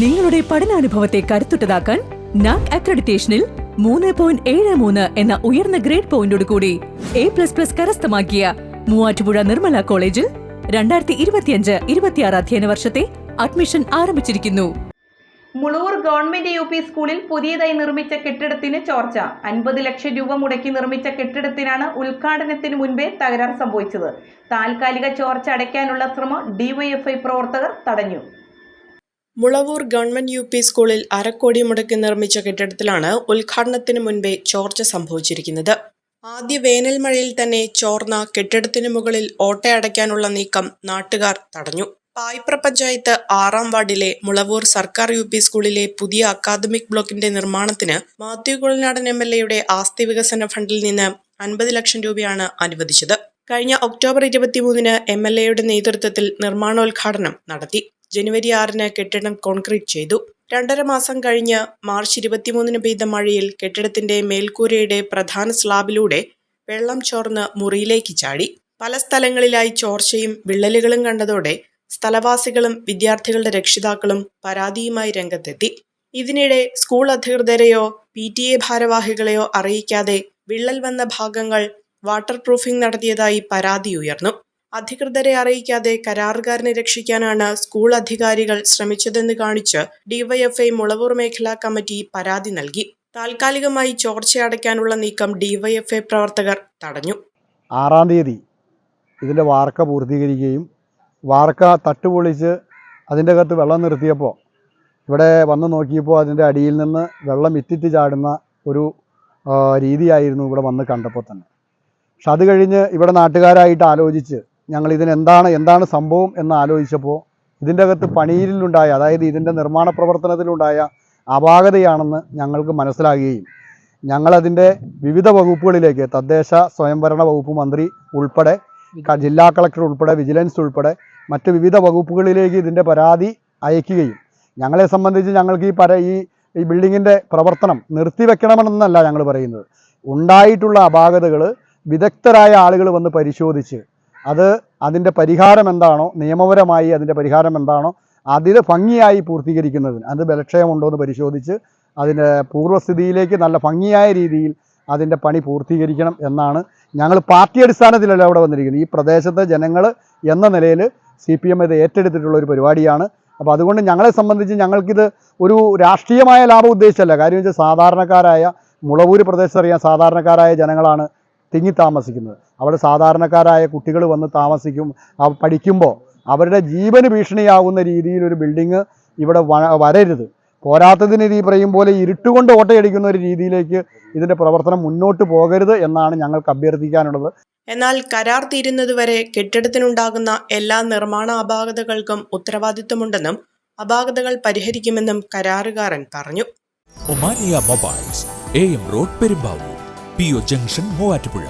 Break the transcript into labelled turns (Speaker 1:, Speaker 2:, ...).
Speaker 1: നിങ്ങളുടെ പഠനാനുഭവത്തെ കരുത്തുറ്റതാക്കാൻ നാക് അക്രഡിറ്റേഷനിൽ മൂന്ന് പോയിന്റ് ഏഴ് മൂന്ന് എന്ന ഉയർന്ന ഗ്രേഡ് പോയിന്റോട് കൂടി എ പ്ലസ് പ്ലസ് കരസ്ഥമാക്കിയ മൂവാറ്റുപുഴ നിർമ്മല കോളേജിൽ രണ്ടായിരത്തി ഇരുപത്തിയഞ്ച് ഇരുപത്തിയാറ് അധ്യയന വർഷത്തെ അഡ്മിഷൻ ആരംഭിച്ചിരിക്കുന്നു.
Speaker 2: മുളൂർ ഗവൺമെന്റ് യു പി സ്കൂളിൽ പുതിയതായി നിർമ്മിച്ച കെട്ടിടത്തിന് ചോർച്ച. അൻപത് ലക്ഷം രൂപ മുടക്കി നിർമ്മിച്ച കെട്ടിടത്തിനാണ് ഉദ്ഘാടനത്തിന് മുൻപേ തകരാർ സംഭവിച്ചത്. താൽക്കാലിക ചോർച്ച അടയ്ക്കാനുള്ള ശ്രമം ഡിവൈഎഫ്ഐ പ്രവർത്തകർ തടഞ്ഞു.
Speaker 3: മുളവൂർ ഗവൺമെന്റ് യു പി സ്കൂളിൽ അരക്കോടി മുടക്കി നിർമ്മിച്ച കെട്ടിടത്തിലാണ് ഉദ്ഘാടനത്തിന് മുൻപേ ചോർച്ച സംഭവിച്ചിരിക്കുന്നത്. ആദ്യ വേനൽ മഴയിൽ തന്നെ ചോർന്ന കെട്ടിടത്തിന് മുകളിൽ ഓട്ടയടയ്ക്കാനുള്ള നീക്കം നാട്ടുകാർ തടഞ്ഞു. പായ്പ്ര പഞ്ചായത്ത് ആറാം വാർഡിലെ മുളവൂർ സർക്കാർ യു പി സ്കൂളിലെ പുതിയ അക്കാദമിക് ബ്ലോക്കിന്റെ നിർമ്മാണത്തിന് മാത്യു കുളനാടൻ എം എൽ എയുടെ ആസ്തി വികസന ഫണ്ടിൽ നിന്ന് അൻപത് ലക്ഷം രൂപയാണ് അനുവദിച്ചത്. കഴിഞ്ഞ ഒക്ടോബർ ഇരുപത്തിമൂന്നിന് എം എൽ എയുടെ നേതൃത്വത്തിൽ നിർമ്മാണോദ്ഘാടനം നടത്തി. ജനുവരി ആറിന് കെട്ടിടം കോൺക്രീറ്റ് ചെയ്തു. രണ്ടര മാസം കഴിഞ്ഞ് മാർച്ച് ഇരുപത്തിമൂന്നിന് പെയ്ത മഴയിൽ കെട്ടിടത്തിന്റെ മേൽക്കൂരയുടെ പ്രധാന സ്ലാബിലൂടെ വെള്ളം ചോർന്ന് മുറിയിലേക്ക് ചാടി. പല സ്ഥലങ്ങളിലായി ചോർച്ചയും വിള്ളലുകളും കണ്ടതോടെ സ്ഥലവാസികളും വിദ്യാർത്ഥികളുടെ രക്ഷിതാക്കളും പരാതിയുമായി രംഗത്തെത്തി. ഇതിനിടെ സ്കൂൾ അധികൃതരെയോ പി ടി എ ഭാരവാഹികളെയോ അറിയിക്കാതെ വിള്ളൽ വന്ന ഭാഗങ്ങൾ വാട്ടർ പ്രൂഫിംഗ് നടത്തിയതായി പരാതി ഉയർന്നു. അധികൃതരെ അറിയിക്കാതെ കരാറുകാരനെ രക്ഷിക്കാനാണ് സ്കൂൾ അധികാരികൾ ശ്രമിച്ചതെന്ന് കാണിച്ച് ഡിവൈഎഫ്ഐ മുളവൂർ മേഖലാ കമ്മിറ്റി പരാതി നൽകി. താൽക്കാലികമായി ചോർച്ച അടയ്ക്കാനുള്ള നീക്കം ഡിവൈഎഫ്ഐ പ്രവർത്തകർ തടഞ്ഞു.
Speaker 4: ആറാം തീയതി ഇതിന്റെ വാർക്ക പൂർത്തീകരിക്കുകയും വാർക്ക തട്ടുപൊളിച്ച് അതിന്റെ അകത്ത് വെള്ളം നിർത്തിയപ്പോൾ ഇവിടെ വന്ന് നോക്കിയപ്പോൾ അതിന്റെ അടിയിൽ നിന്ന് വെള്ളം ഇറ്റിറ്റ് ചാടുന്ന ഒരു രീതിയായിരുന്നു ഇവിടെ വന്ന് കണ്ടപ്പോൾ തന്നെ. പക്ഷെ അത് കഴിഞ്ഞ് ഇവിടെ നാട്ടുകാരായിട്ട് ആലോചിച്ച് ഞങ്ങൾ ഇതിനെന്താണ് എന്താണ് സംഭവം എന്ന് ആലോചിച്ചപ്പോൾ ഇതിന്റെ അകത്ത് പണിയിലുണ്ടായ അതായത് ഇതിന്റെ നിർമ്മാണ പ്രവർത്തനത്തിലുണ്ടായ അപാകതയാണെന്ന് ഞങ്ങൾക്ക് മനസ്സിലാകുകയും ഞങ്ങളതിന്റെ വിവിധ വകുപ്പുകളിലേക്ക് തദ്ദേശ സ്വയംഭരണ വകുപ്പ് മന്ത്രി ഉൾപ്പെടെ ജില്ലാ കളക്ടർ ഉൾപ്പെടെ വിജിലൻസ് ഉൾപ്പെടെ മറ്റ് വിവിധ വകുപ്പുകളിലേക്ക് ഇതിന്റെ പരാതി അയക്കുകയും ഞങ്ങളെ സംബന്ധിച്ച് ഞങ്ങൾക്ക് ഈ പര ഈ ഈ ബിൽഡിങ്ങിന്റെ പ്രവർത്തനം നിർത്തിവെക്കണമെന്നല്ല ഞങ്ങൾ പറയുന്നത്. ഉണ്ടായിട്ടുള്ള അപാകതകൾ വിദഗ്ധരായ ആളുകൾ വന്ന് പരിശോധിച്ച് അത് അതിന്റെ പരിഹാരം എന്താണോ നിയമപരമായി അതിന്റെ പരിഹാരം എന്താണോ അതിൽ ഭംഗിയായി പൂർത്തീകരിക്കുന്നതിന് അത് ബലക്ഷയമുണ്ടോ എന്ന് പരിശോധിച്ച് അതിന്റെ പൂർവസ്ഥിതിയിലേക്ക് നല്ല ഭംഗിയായ രീതിയിൽ അതിന്റെ പണി പൂർത്തീകരിക്കണം എന്നാണ് ഞങ്ങൾ പാർട്ടി അടിസ്ഥാനത്തിലല്ല അവിടെ വന്നിരിക്കുന്നത്. ഈ പ്രദേശത്തെ ജനങ്ങൾ എന്ന നിലയിൽ സി പി എം ഇത് ഏറ്റെടുത്തിട്ടുള്ള ഒരു പരിപാടിയാണ്. അപ്പോൾ അതുകൊണ്ട് ഞങ്ങളെ സംബന്ധിച്ച് ഞങ്ങൾക്കിത് ഒരു രാഷ്ട്രീയമായ ലാഭം ഉദ്ദേശിച്ചല്ല. കാര്യം വെച്ചാൽ സാധാരണക്കാരായ മുളവൂര് പ്രദേശത്ത് അറിയാം സാധാരണക്കാരായ ജനങ്ങളാണ് തിങ്ങി താമസിക്കുന്നത്. അവിടെ സാധാരണക്കാരായ കുട്ടികൾ വന്ന് താമസിക്കും പഠിക്കുമ്പോൾ അവരുടെ ജീവന് ഭീഷണിയാവുന്ന രീതിയിലൊരു ബിൽഡിങ് ഇവിടെ വരരുത്. പോരാത്തതിന് ഈ പറയും പോലെ ഇരുട്ടുകൊണ്ട് ഓട്ടയടിക്കുന്ന ഒരു രീതിയിലേക്ക് ഇതിന്റെ പ്രവർത്തനം മുന്നോട്ട് പോകരുത് എന്നാണ് ഞങ്ങൾക്ക് അഭ്യർത്ഥിക്കാനുള്ളത്.
Speaker 3: എന്നാൽ കരാർ തീരുന്നതുവരെ കെട്ടിടത്തിനുണ്ടാകുന്ന എല്ലാ നിർമ്മാണ അപാകതകൾക്കും ഉത്തരവാദിത്തമുണ്ടെന്നും അപാകതകൾ പരിഹരിക്കുമെന്നും കരാറുകാരൻ പറഞ്ഞു.
Speaker 5: Omania mobiles A M road Perumbavoor P O junction Muvattupuzha.